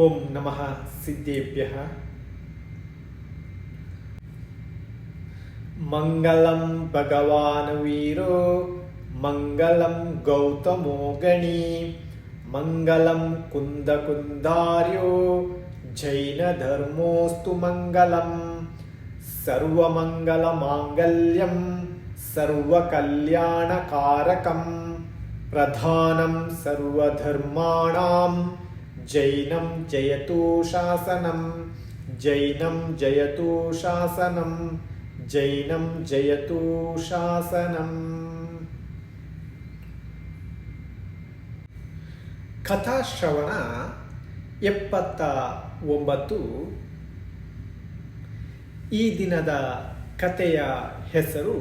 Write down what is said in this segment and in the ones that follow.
ओं नमः सिद्धेभ्यः। मङ्गलं भगवान् वीरो मङ्गलं गौतमो गणी मङ्गलं कुन्दकुन्दार्यो जैनधर्मोऽस्तु मङ्गलं सर्वमङ्गलमाङ्गल्यं सर्वकल्याणकारकं प्रधानं सर्वधर्माणां ಜೈನಂ ಜಯತು ಶಾಸನಂ ಜೈನಂ ಜಯತು ಶಾಸನಂ ಜೈನಂ ಜಯತು ಶಾಸನಂ ಕಥಾಶ್ರವಣ ಎಪ್ಪತ್ತ ಒಂಬತ್ತು ಈ ದಿನದ ಕಥೆಯ ಹೆಸರು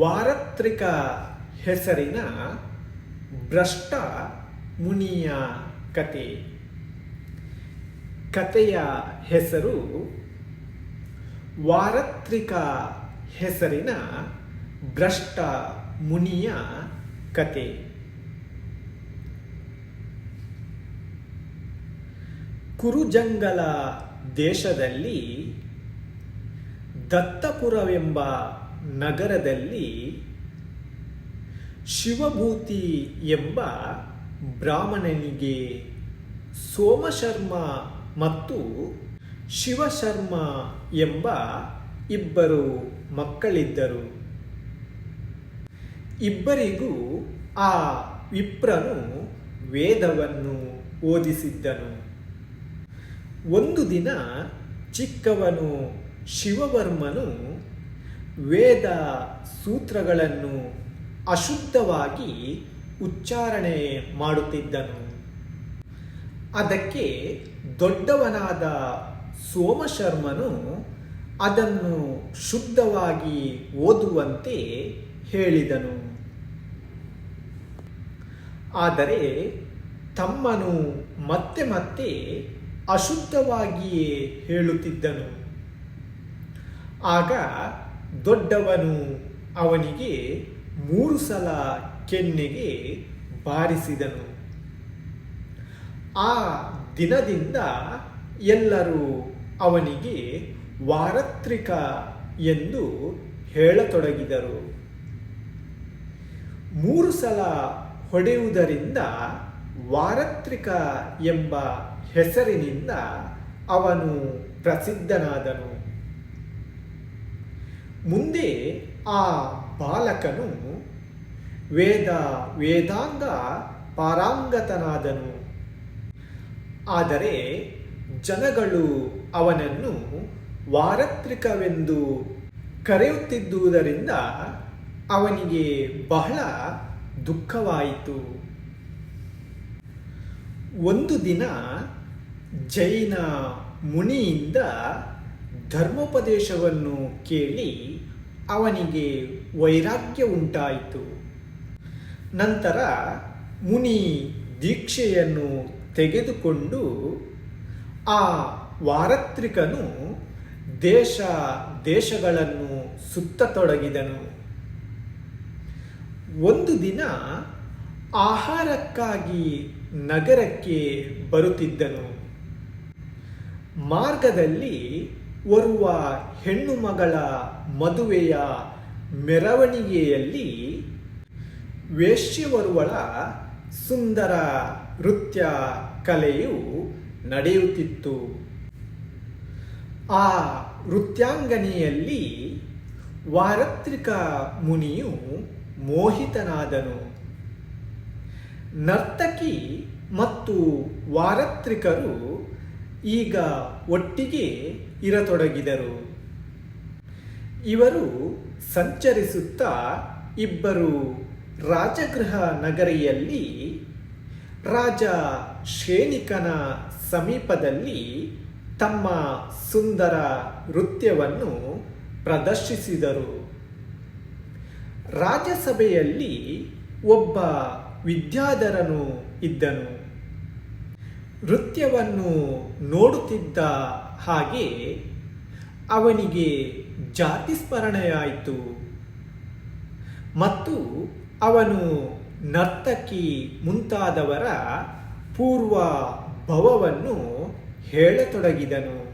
ವಾರತ್ರಿಕ ಹೆಸರಿನ ಭ್ರಷ್ಟ ಮುನಿಯ ಕತೆ. ಕತೆಯ ಹೆಸರು ವಾರತ್ರಿಕ ಹೆಸರಿನ ಭ್ರಷ್ಟ ಮುನಿಯ ಕತೆ. ಕುರುಜಂಗಲ ದೇಶದಲ್ಲಿ, ದತ್ತಪುರವೆಂಬ ನಗರದಲ್ಲಿ ಶಿವಭೂತಿ ಎಂಬ ಬ್ರಾಹ್ಮಣನಿಗೆ ಸೋಮಶರ್ಮ ಮತ್ತು ಶಿವಶರ್ಮ ಎಂಬ ಇಬ್ಬರು ಮಕ್ಕಳಿದ್ದರು. ಇಬ್ಬರಿಗೂ ಆ ವಿಪ್ರನು ವೇದವನ್ನು ಓದಿಸಿದ್ದನು. ಒಂದು ದಿನ ಚಿಕ್ಕವನು ಶಿವವರ್ಮನು ವೇದ ಸೂತ್ರಗಳನ್ನು ಅಶುದ್ಧವಾಗಿ ಉಚ್ಚಾರಣೆ ಮಾಡುತ್ತಿದ್ದನು. ಅದಕ್ಕೆ ದೊಡ್ಡವನಾದ ಸೋಮಶರ್ಮನು ಅದನ್ನು ಶುದ್ಧವಾಗಿ ಓದುವಂತೆ ಹೇಳಿದನು. ಆದರೆ ತಮ್ಮನು ಮತ್ತೆ ಮತ್ತೆ ಅಶುದ್ಧವಾಗಿಯೇ ಹೇಳುತ್ತಿದ್ದನು. ಆಗ ದೊಡ್ಡವನು ಅವನಿಗೆ ಮೂರು ಸಲ ಕೆನ್ನೆಗೆ ಬಾರಿಸಿದನು. ಆ ದಿನದಿಂದ ಎಲ್ಲರೂ ಅವನಿಗೆ ವಾರತ್ರಿಕ ಎಂದು ಹೇಳತೊಡಗಿದರು. ಮೂರು ಸಲ ಹೊಡೆಯುವುದರಿಂದ ವಾರತ್ರಿಕ ಎಂಬ ಹೆಸರಿನಿಂದ ಅವನು ಪ್ರಸಿದ್ಧನಾದನು. ಮುಂದೆ ಆ ಬಾಲಕನು ವೇದ, ವೇದಾಂಗ ಪಾರಾಂಗತನಾದನು. ಆದರೆ ಜನಗಳು ಅವನನ್ನು ವಾರತ್ರಿಕವೆಂದು ಕರೆಯುತ್ತಿದ್ದುದರಿಂದ ಅವನಿಗೆ ಬಹಳ ದುಃಖವಾಯಿತು. ಒಂದು ದಿನ ಜೈನ ಮುನಿಯಿಂದ ಧರ್ಮೋಪದೇಶವನ್ನು ಕೇಳಿ ಅವನಿಗೆ ವೈರಾಗ್ಯ ಉಂಟಾಯಿತು. ನಂತರ ಮುನಿ ದೀಕ್ಷೆಯನ್ನು ತೆಗೆದುಕೊಂಡು ಆ ವಾರತ್ರಿಕನು ದೇಶ ದೇಶಗಳನ್ನು ಸುತ್ತತೊಡಗಿದನು. ಒಂದು ದಿನ ಆಹಾರಕ್ಕಾಗಿ ನಗರಕ್ಕೆ ಬರುತ್ತಿದ್ದನು. ಮಾರ್ಗದಲ್ಲಿ ಓರ್ವ ಹೆಣ್ಣು ಮಗಳ ಮದುವೆಯ ಮೆರವಣಿಗೆಯಲ್ಲಿ ವೇಶ್ಯವರುವಳ ಸುಂದರ ನೃತ್ಯ ಕಲೆಯು ನಡೆಯುತ್ತಿತ್ತು. ಆ ನೃತ್ಯಾಂಗನೆಯಲ್ಲಿ ವಾರತ್ರಿಕ ಮುನಿಯು ಮೋಹಿತನಾದನು. ನರ್ತಕಿ ಮತ್ತು ವಾರತ್ರಿಕರು ಈಗ ಒಟ್ಟಿಗೆ ಇರತೊಡಗಿದರು. ಇವರು ಸಂಚರಿಸುತ್ತಾ ಇಬ್ಬರು ರಾಜಗೃಹ ನಗರಿಯಲ್ಲಿ ರಾಜ ಶೇನಿಕನ ಸಮೀಪದಲ್ಲಿ ತಮ್ಮ ಸುಂದರ ನೃತ್ಯವನ್ನು ಪ್ರದರ್ಶಿಸಿದರು. ರಾಜಸಭೆಯಲ್ಲಿ ಒಬ್ಬ ವಿದ್ಯಾಧರನು ಇದ್ದನು. ನೃತ್ಯವನ್ನು ನೋಡುತ್ತಿದ್ದ ಹಾಗೆ ಅವನಿಗೆ ಜಾತಿ ಸ್ಮರಣೆಯಾಯಿತು. ಮತ್ತು ಅವನು ನರ್ತಕಿ ಮುಂತಾದವರ ಪೂರ್ವ ಭವವನ್ನು ಹೇಳತೊಡಗಿದನು.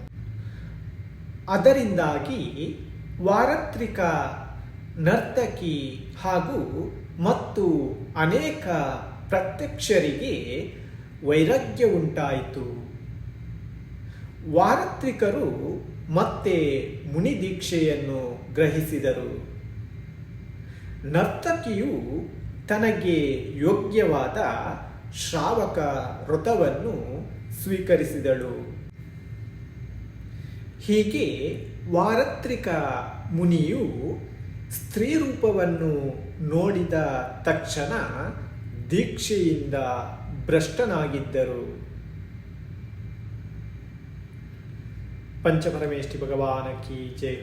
ಅದರಿಂದಾಗಿ ವಾರತ್ರಿಕ ನರ್ತಕಿ ಹಾಗೂ ಮತ್ತು ಅನೇಕ ಪ್ರತ್ಯಕ್ಷರಿಗೆ ವೈರಾಗ್ಯ ಉಂಟಾಯಿತು. ವಾರತ್ರಿಕರು ಮತ್ತೆ ಮುನಿದೀಕ್ಷೆಯನ್ನು ಗ್ರಹಿಸಿದರು. ನರ್ತಕಿಯು ತನಗೆ ಯೋಗ್ಯವಾದ ಶ್ರಾವಕ ವ್ರತವನ್ನು ಸ್ವೀಕರಿಸಿದಳು. ಹೀಗೆ ವಾರತ್ರಿಕ ಮುನಿಯು ಸ್ತ್ರೀ ರೂಪವನ್ನು ನೋಡಿದ ತಕ್ಷಣ ದೀಕ್ಷೆಯಿಂದ ಭ್ರಷ್ಟನಾಗಿದ್ದರು. ಪಂಚಪರಮೇಷ್ಠಿ ಭಗವಾನ ಕಿ ಜಯ.